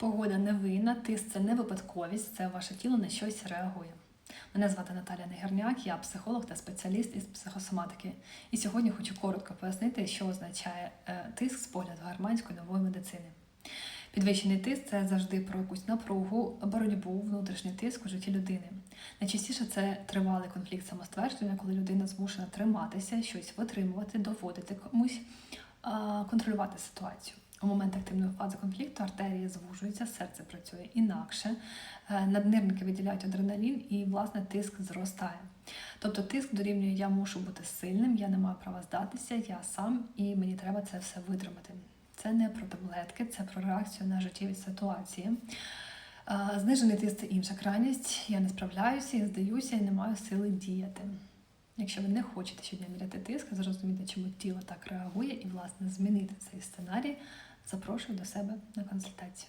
Погода не винна, тиск це не випадковість, це ваше тіло на щось реагує. Мене звати Наталя Негерняк, я психолог та спеціаліст із психосоматики. І сьогодні хочу коротко пояснити, що означає е, тиск з погляду германської нової медицини. Підвищений тиск це завжди про якусь напругу, боротьбу, внутрішній тиск у житті людини. Найчастіше це тривалий конфлікт самоствердження, коли людина змушена триматися, щось витримувати, доводити комусь, контролювати ситуацію. У момент активної фази конфлікту артерії звужуються, серце працює інакше, е, наднирники виділяють адреналін і, власне, тиск зростає. Тобто тиск дорівнює я мушу бути сильним, я не маю права здатися, я сам і мені треба це все витримати. Це не про таблетки, це про реакцію на життєві ситуації. Е, Знижений тиск це інша крайність. Я не справляюся, я здаюся і не маю сили діяти. Якщо ви не хочете щодня міряти тиск, зрозуміти, чому тіло так реагує, і, власне, змінити цей сценарій, запрошую до себе на консультацію.